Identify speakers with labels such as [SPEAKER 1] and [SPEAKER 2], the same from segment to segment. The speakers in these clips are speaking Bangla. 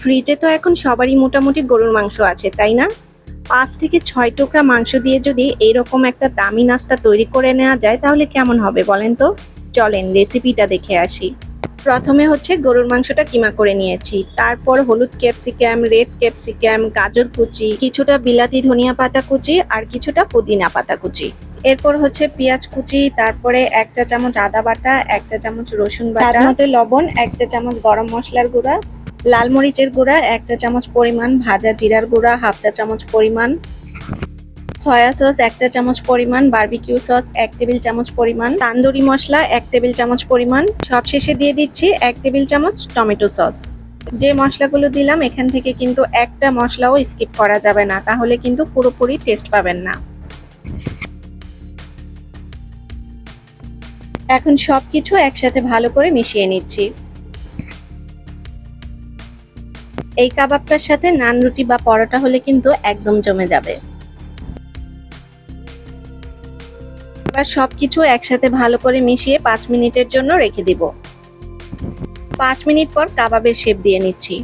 [SPEAKER 1] ফ্রিজে তো এখন সবারই মোটামুটি গরুর মাংস আছে, তাই না? পাঁচ থেকে ছয় টুকরা মাংস দিয়ে যদি এইরকম একটা দামি নাস্তা তৈরি করে নেওয়া যায়, তাহলে কেমন হবে বলেন তো? চলেন রেসিপিটা দেখে আসি। প্রথমে হচ্ছে গরুর মাংসটা কিমা করে নিয়েছি। তারপর হলুদ ক্যাপসিক্যাম রেড ক্যাপসিক্যাম গাজর কুচি, কিছুটা বিলাতি ধনিয়া পাতা কুচি আর কিছুটা পুদিনা পাতা কুচি। এরপর হচ্ছে পেঁয়াজ কুচি, তারপরে এক চা চামচ আদা বাটা, এক চা চামচ রসুন বাটা মতো লবণ, এক চা চামচ গরম মশলার গুঁড়া লাল মরিচের গুঁড়া, এক চা চামচ পরিমাণ, ভাজা জিরার গুঁড়া, হাফ চা চামচ পরিমাণ, সয়া সস, এক চা চামচ পরিমাণ, বারবিকিউ সস, এক টেবিল চামচ পরিমাণ, তান্দুরি মশলা, এক টেবিল চামচ পরিমাণ, সব শেষে দিয়ে দিচ্ছি এক টেবিল চামচ টমেটো সস। যে মশলাগুলো দিলাম, এখান থেকে কিন্তু একটা মশলাও স্কিপ করা যাবে না, তাহলে কিন্তু পুরোপুরি টেস্ট পাবেন না। এখন সব কিছু একসাথে ভালো করে মিশিয়ে নিচ্ছি। এই কাবাবটার সাথে নান রুটি বা পরোটা হলে কিন্তু একদম জমে যাবে। এবার সবকিছু একসাথে ভালো করে মিশিয়ে পাঁচ মিনিটের জন্য রেখে দিব। পাঁচ মিনিট পর কাবাবের শেপ দিয়ে নিচ্ছি।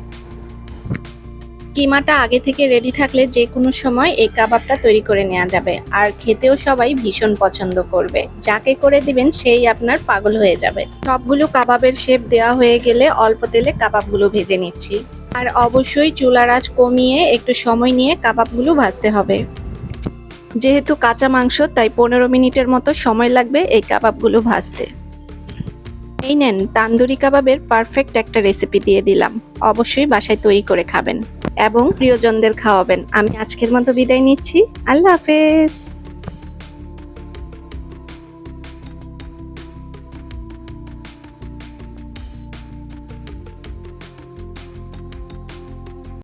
[SPEAKER 1] কিমাটা আগে থেকে রেডি থাকলে যে কোনো সময় এই কাবাবটা তৈরি করে নেওয়া যাবে। আর খেতেও সবাই ভীষণ পছন্দ করবে। যাকে করে দিবেন সেই আপনার পাগল হয়ে যাবে। সবগুলো কাবাবের শেপ দেওয়া হয়ে গেলে অল্প তেলে কাবাবগুলো ভেজে নিচ্ছি। আর অবশ্যই চুলার আঁচ কমিয়ে একটু সময় নিয়ে কাবাবগুলো ভাজতে হবে। যেহেতু কাঁচা মাংস, তাই পনেরো মিনিটের মতো সময় লাগবে এই কাবাবগুলো ভাজতে। এই নেন, তান্দুরি কাবাবের পারফেক্ট একটা রেসিপি দিয়ে দিলাম। অবশ্যই বাসায় তৈরি করে খাবেন এবং প্রিয়জনদের খাওয়াবেন। আমি আজকের মতো বিদায় নিচ্ছি। আল্লাহ হাফেজ।